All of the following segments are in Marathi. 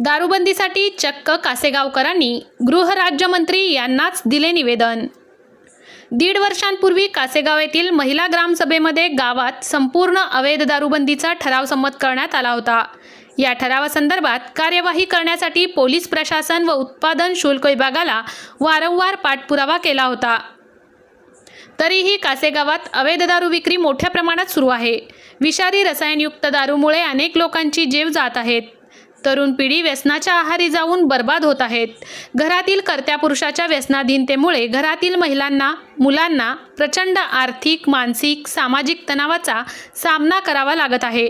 दारूबंदीसाठी चक्क कासेगावकरांनी गृहराज्यमंत्री यांनाच दिले निवेदन. दीड वर्षांपूर्वी कासेगाव येथील महिला ग्रामसभेमध्ये गावात संपूर्ण अवैध दारूबंदीचा ठराव संमत करण्यात आला होता. या ठरावासंदर्भात कार्यवाही करण्यासाठी पोलीस प्रशासन व उत्पादन शुल्क विभागाला वारंवार पाठपुरावा केला होता. तरीही कासेगावात अवैध दारू विक्री मोठ्या प्रमाणात सुरू आहे. विषारी रसायनयुक्त दारूमुळे अनेक लोकांची जीव जात आहेत. तरुण पिढी व्यसनाच्या आहारी जाऊन बर्बाद होत आहेत. घरातील कर्त्या पुरुषाच्या व्यसनाधीनतेमुळे घरातील महिलांना मुलांना प्रचंड आर्थिक मानसिक सामाजिक तणावाचा सामना करावा लागत आहे.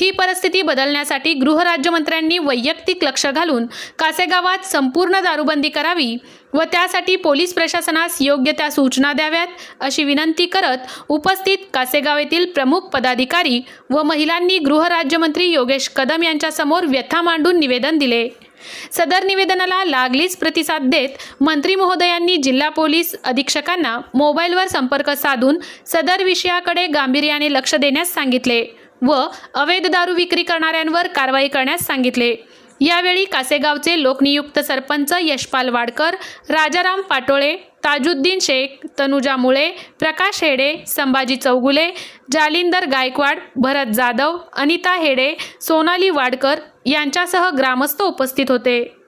ही परिस्थिती बदलण्यासाठी गृहराज्यमंत्र्यांनी वैयक्तिक लक्ष घालून कासेगावात संपूर्ण दारूबंदी करावी व त्यासाठी पोलीस प्रशासनास योग्य त्या सूचना द्याव्यात अशी विनंती करत उपस्थित कासेगाव येथील प्रमुख पदाधिकारी व महिलांनी गृहराज्यमंत्री योगेश कदम यांच्यासमोर व्यथा मांडून निवेदन दिले. सदर निवेदनाला लागलीच प्रतिसाद देत मंत्री महोदयांनी जिल्हा पोलीस अधीक्षकांना मोबाईलवर संपर्क साधून सदर विषयाकडे गांभीर्याने लक्ष देण्यास सांगितले व अवैध दारू विक्री करणाऱ्यांवर कारवाई करण्यास सांगितले. यावेळी कासेगावचे लोकनियुक्त सरपंच यशपाल वाडकर राजाराम पाटोळे ताजुद्दीन शेख तनुजा मुळे प्रकाश हेडे संभाजी चौगुले जालिंदर गायकवाड भरत जाधव अनिता हेडे सोनाली वाडकर यांच्यासह ग्रामस्थ उपस्थित होते.